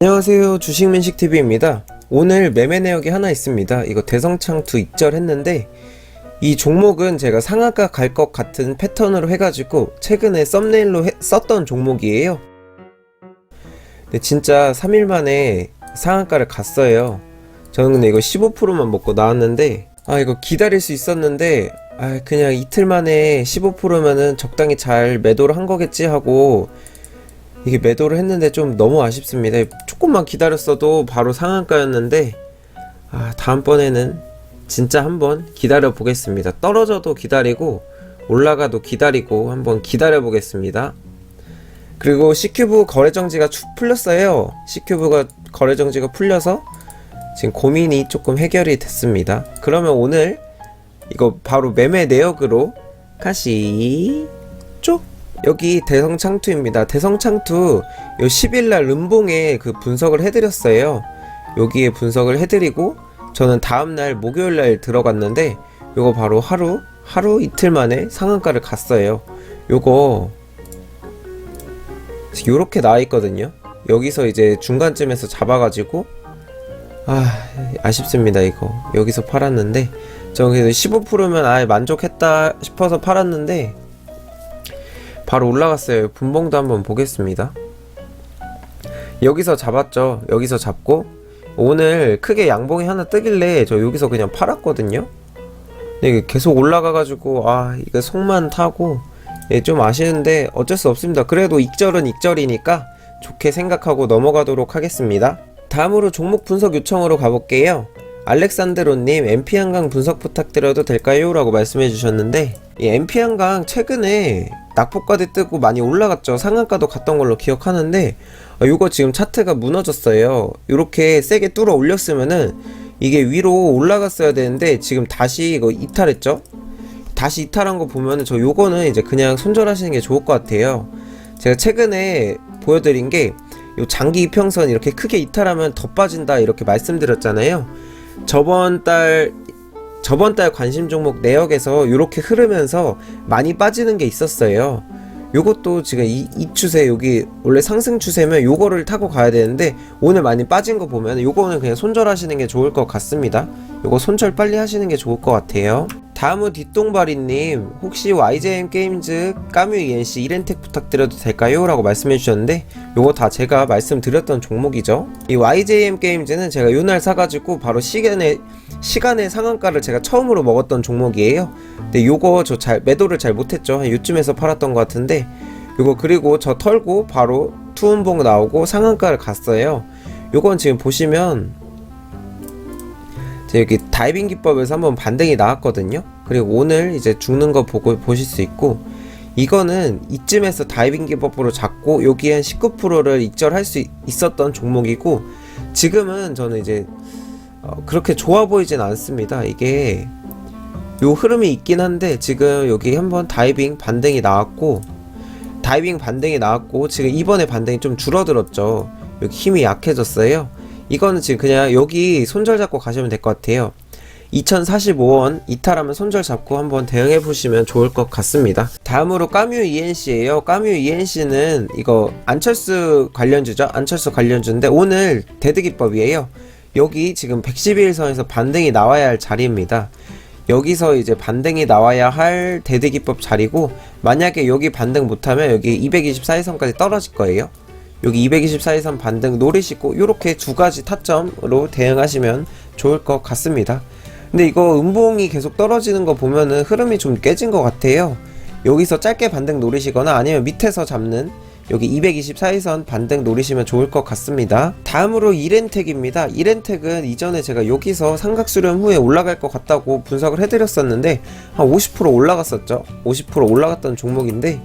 안녕하세요. 주식민식TV입니다. 오늘 매매 내역이 하나 있습니다. 이거 대성창투 입절 했는데 이 종목은 제가 상한가 갈 것 같은 패턴으로 해가지고 최근에 썸네일로 해- 썼던 종목이에요. 근데 진짜 3일 만에 상한가를 갔어요. 저는 근데 이거 15%만 먹고 나왔는데 아 이거 기다릴 수 있었는데 아 그냥 이틀 만에 15%면은 적당히 잘 매도를 한 거겠지 하고 이게 매도를 했는데 좀 너무 아쉽습니다. 조금만 기다렸어도 바로 상한가였는데 아 다음번에는 진짜 한번 기다려 보겠습니다. 떨어져도 기다리고 올라가도 기다리고 한번 기다려 보겠습니다. 그리고 C큐브 거래 정지가 축 풀렸어요. C큐브가 거래 정지가 풀려서 지금 고민이 조금 해결이 됐습니다. 그러면 오늘 이거 바로 매매 내역으로 가시 쪽 여기 대성 창투입니다. 대성 창투 요 10일날 음봉에 그 분석을 해드렸어요. 여기에 분석을 해드리고 저는 다음날 목요일날 들어갔는데 요거 바로 하루 하루 이틀 만에 상한가를 갔어요. 요거 요렇게 나와 있거든요. 여기서 이제 중간쯤에서 잡아가지고 아 아쉽습니다 이거 여기서 팔았는데 저기서 15%면 아예 만족했다 싶어서 팔았는데 바로 올라갔어요. 분봉도 한번 보겠습니다. 여기서 잡았죠. 여기서 잡고 오늘 크게 양봉이 하나 뜨길래 저 여기서 그냥 팔았거든요. 이게 계속 올라가가지고 아 이거 속만 타고 예, 좀 아쉬운데 어쩔 수 없습니다. 그래도 익절은 익절이니까 좋게 생각하고 넘어가도록 하겠습니다. 다음으로 종목 분석 요청으로 가볼게요. 알렉산드로님 MP 한강 분석 부탁드려도 될까요? 라고 말씀해 주셨는데 이 MP 한강 최근에 낙폭가대 뜨고 많이 올라갔죠. 상한가도 갔던 걸로 기억하는데 아, 요거 지금 차트가 무너졌어요. 요렇게 세게 뚫어 올렸으면은 이게 위로 올라갔어야 되는데 지금 다시 이거 이탈했죠? 다시 이탈한 거 보면은 저 요거는 이제 그냥 손절하시는 게 좋을 것 같아요. 제가 최근에 보여드린 게 요 장기 이평선 이렇게 크게 이탈하면 더 빠진다 이렇게 말씀드렸잖아요 저번 달 저번 달 관심 종목 내역에서 이렇게 흐르면서 많이 빠지는 게 있었어요. 요것도 지금 이, 이 추세 여기 원래 상승 추세면 요거를 타고 가야 되는데 오늘 많이 빠진 거 보면 요거는 그냥 손절하시는 게 좋을 것 같습니다. 요거 손절 빨리 하시는 게 좋을 것 같아요. 다음은 뒷동바리님 혹시 YJM 게임즈 까뮤 ENC 1엔텍 부탁드려도 될까요? 라고 말씀해 주셨는데 요거 다 제가 말씀드렸던 종목이죠. 이 YJM 게임즈는 제가 요날 사가지고 바로 시간에 시간의 상한가를 제가 처음으로 먹었던 종목이에요. 근데 요거 저 잘 매도를 잘 못했죠. 한 요쯤에서 팔았던 것 같은데 요거 그리고 저 털고 바로 투움봉 나오고 상한가를 갔어요. 요건 지금 보시면 제 여기 다이빙 기법에서 한번 반등이 나왔거든요. 그리고 오늘 이제 죽는 거 보고 보실 수 있고 이거는 이쯤에서 다이빙 기법으로 잡고 여기 한 19%를 익절할 수 있- 있었던 종목이고 지금은 저는 이제 어, 그렇게 좋아 보이진 않습니다. 이게 요 흐름이 있긴 한데 지금 여기 한번 다이빙 반등이 나왔고 다이빙 반등이 나왔고 지금 이번에 반등이 좀 줄어들었죠. 여기 힘이 약해졌어요. 이거는 지금 그냥 여기 손절 잡고 가시면 될 것 같아요. 2045원 이탈하면 손절 잡고 한번 대응해 보시면 좋을 것 같습니다. 다음으로 까뮤 ENC예요. 까뮤 ENC는 이거 안철수 관련주죠. 안철수 관련주인데 오늘 대드기법이에요. 여기 지금 112일선에서 반등이 나와야 할 자리입니다. 여기서 이제 반등이 나와야 할 대드기법 자리고 만약에 여기 반등 못하면 여기 224일선까지 떨어질 거예요. 여기 224일선 반등 노리시고 이렇게 두 가지 타점으로 대응하시면 좋을 것 같습니다. 근데 이거 음봉이 계속 떨어지는 거 보면은 흐름이 좀 깨진 것 같아요. 여기서 짧게 반등 노리시거나 아니면 밑에서 잡는 여기 224일선 반등 노리시면 좋을 것 같습니다. 다음으로 이렌텍입니다. 이렌텍은 이전에 제가 여기서 삼각 수렴 후에 올라갈 것 같다고 분석을 해드렸었는데 한 50% 올라갔었죠. 50% 올라갔던 종목인데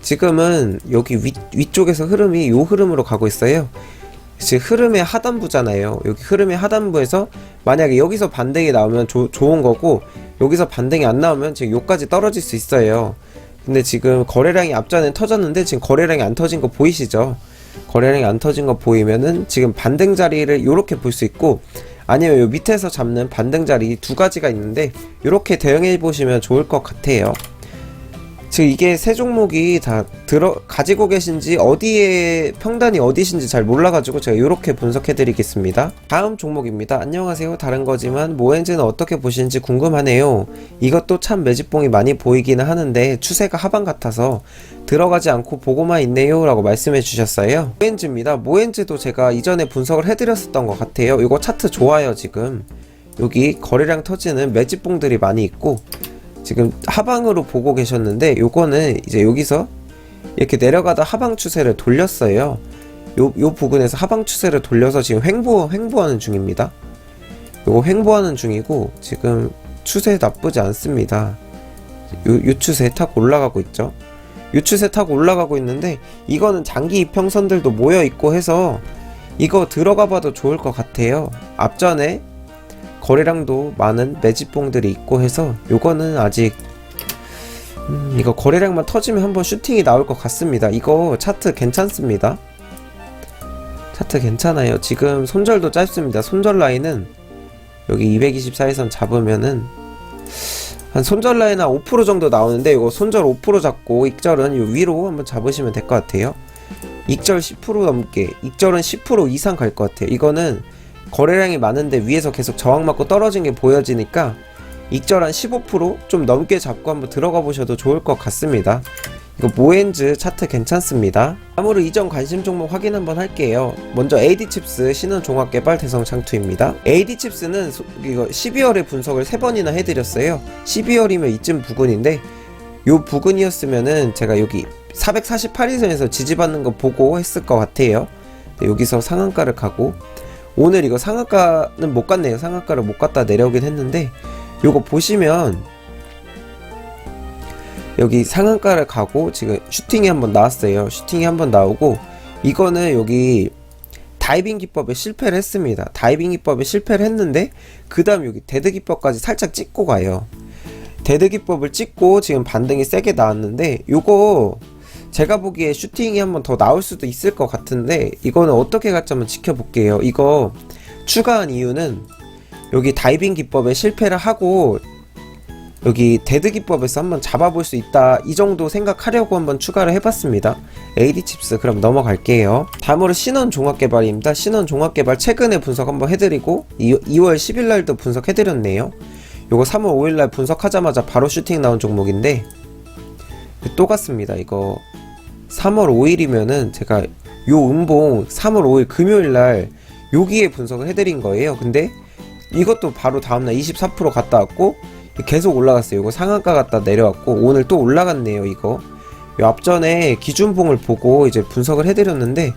지금은 여기 위, 위쪽에서 흐름이 요 흐름으로 가고 있어요. 지금 흐름의 하단부잖아요. 여기 흐름의 하단부에서 만약에 여기서 반등이 나오면 조- 좋은 거고 여기서 반등이 안 나오면 지금 요까지 떨어질 수 있어요. 근데 지금 거래량이 앞전엔 터졌는데 지금 거래량이 안 터진 거 보이시죠? 거래량이 안 터진 거 보이면은 지금 반등 자리를 이렇게 볼 수 있고 아니면 요 밑에서 잡는 반등 자리 두 가지가 있는데 이렇게 대응해 보시면 좋을 것 같아요. 지금 이게 세 종목이 다 들어 가지고 계신지 어디에 평단이 어디신지 잘 몰라가지고 제가 이렇게 분석해드리겠습니다. 다음 종목입니다. 안녕하세요. 다른 거지만 모엔즈는 어떻게 보시는지 궁금하네요. 이것도 참 매집봉이 많이 보이기는 하는데 추세가 하방 같아서 들어가지 않고 보고만 있네요 라고 말씀해 주셨어요. 모엔즈입니다. 모엔즈도 제가 이전에 분석을 해드렸었던 것 같아요. 이거 차트 좋아요 지금. 여기 거래량 터지는 매집봉들이 많이 있고 지금 하방으로 보고 계셨는데 요거는 이제 여기서 이렇게 내려가다 하방 추세를 돌렸어요. 요, 요 부근에서 하방 추세를 돌려서 지금 횡보, 횡보하는 중입니다. 요거 횡보하는 중이고 지금 추세 나쁘지 않습니다. 요, 요 추세 탁 올라가고 있죠. 요 추세 탁 올라가고 있는데 이거는 장기 이평선들도 모여 있고 해서 이거 들어가 봐도 좋을 것 같아요. 앞전에 거래량도 많은 매집봉들이 있고 해서 요거는 아직 음, 이거 거래량만 터지면 한번 슈팅이 나올 것 같습니다. 이거 차트 괜찮습니다. 차트 괜찮아요. 지금 손절도 짧습니다. 손절 라인은 여기 224에선 잡으면은 한 손절 라인 한 5% 정도 나오는데 이거 손절 5% 잡고 익절은 요 위로 한번 잡으시면 될 것 같아요. 익절 10% 넘게, 익절은 10% 이상 갈 것 같아요. 이거는 거래량이 많은데 위에서 계속 저항 맞고 떨어진 게 보여지니까 익절 한 15%좀 넘게 잡고 한번 들어가 보셔도 좋을 것 같습니다. 이거 모엔즈 차트 괜찮습니다. 다음으로 이전 관심 종목 확인 한번 할게요. 먼저 AD칩스 신원 종합 개발 대성 창투입니다. AD칩스는 이거 12월에 분석을 3번이나 해드렸어요. 12월이면 이쯤 부근인데 요 부근이었으면은 제가 여기 448일선에서 지지받는 거 보고 했을 것 같아요. 네, 여기서 상한가를 가고 오늘 이거 상한가는 못 갔네요. 상한가를 못 갔다 내려오긴 했는데 요거 보시면 여기 상한가를 가고 지금 슈팅이 한번 나왔어요. 슈팅이 한번 나오고 이거는 여기 다이빙 기법에 실패를 했습니다. 다이빙 기법에 실패를 했는데 그 다음 여기 데드 기법까지 살짝 찍고 가요. 데드 기법을 찍고 지금 반등이 세게 나왔는데 요거 제가 보기에 슈팅이 한번 더 나올 수도 있을 것 같은데 이거는 어떻게 갈지 한번 지켜볼게요. 이거 추가한 이유는 여기 다이빙 기법에 실패를 하고 여기 데드 기법에서 한번 잡아볼 수 있다. 이 정도 생각하려고 한번 추가를 해봤습니다. AD 칩스 그럼 넘어갈게요. 다음으로 신원 종합개발입니다. 신원 종합개발 최근에 분석 한번 해드리고 2, 월 10일날도 분석해드렸네요. 요거 3월 5일날 분석하자마자 바로 슈팅 나온 종목인데 또 같습니다 이거 3월 5일이면은 제가 요 음봉 3월 5일 금요일 날 여기에 분석을 해드린 거예요 근데 이것도 바로 다음날 24% 갔다 왔고 계속 올라갔어요. 이거 상한가 갔다 내려왔고 오늘 또 올라갔네요. 이거 요 앞전에 기준봉을 보고 이제 분석을 해드렸는데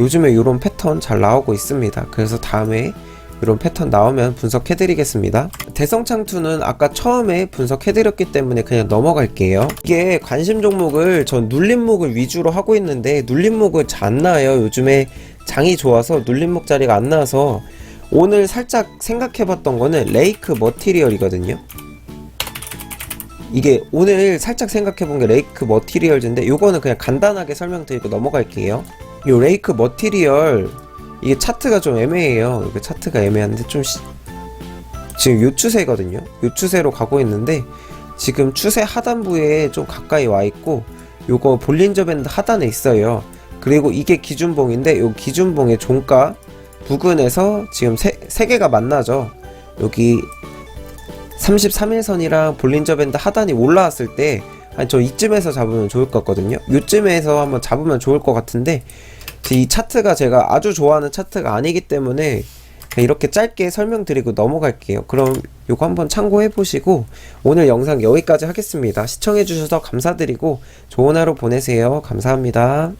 요즘에 이런 패턴 잘 나오고 있습니다. 그래서 다음에 이런 패턴 나오면 분석해드리겠습니다. 대성창투는 아까 처음에 분석해드렸기 때문에 그냥 넘어갈게요. 이게 관심 종목을 전 눌림목을 위주로 하고 있는데 눌림목을 잘 안 나와요. 요즘에 장이 좋아서 눌림목 자리가 안 나와서 오늘 살짝 생각해봤던 거는 레이크 머티리얼이거든요. 이게 오늘 살짝 생각해본 게 레이크 머티리얼즈인데 요거는 그냥 간단하게 설명드리고 넘어갈게요. 요 레이크 머티리얼 이게 차트가 좀 애매해요. 이게 차트가 애매한데 좀 시... 지금 요 추세거든요. 요 추세로 가고 있는데 지금 추세 하단부에 좀 가까이 와 있고 요거 볼린저 밴드 하단에 있어요. 그리고 이게 기준봉인데 요 기준봉의 종가 부근에서 지금 세, 세 개가 만나죠. 여기 33일선이랑 볼린저 밴드 하단이 올라왔을 때, 한 저 이쯤에서 잡으면 좋을 것 같거든요. 이쯤에서 한번 잡으면 좋을 것 같은데, 이 차트가 제가 아주 좋아하는 차트가 아니기 때문에, 이렇게 짧게 설명드리고 넘어갈게요. 그럼 요거 한번 참고해 보시고, 오늘 영상 여기까지 하겠습니다. 시청해 주셔서 감사드리고, 좋은 하루 보내세요. 감사합니다.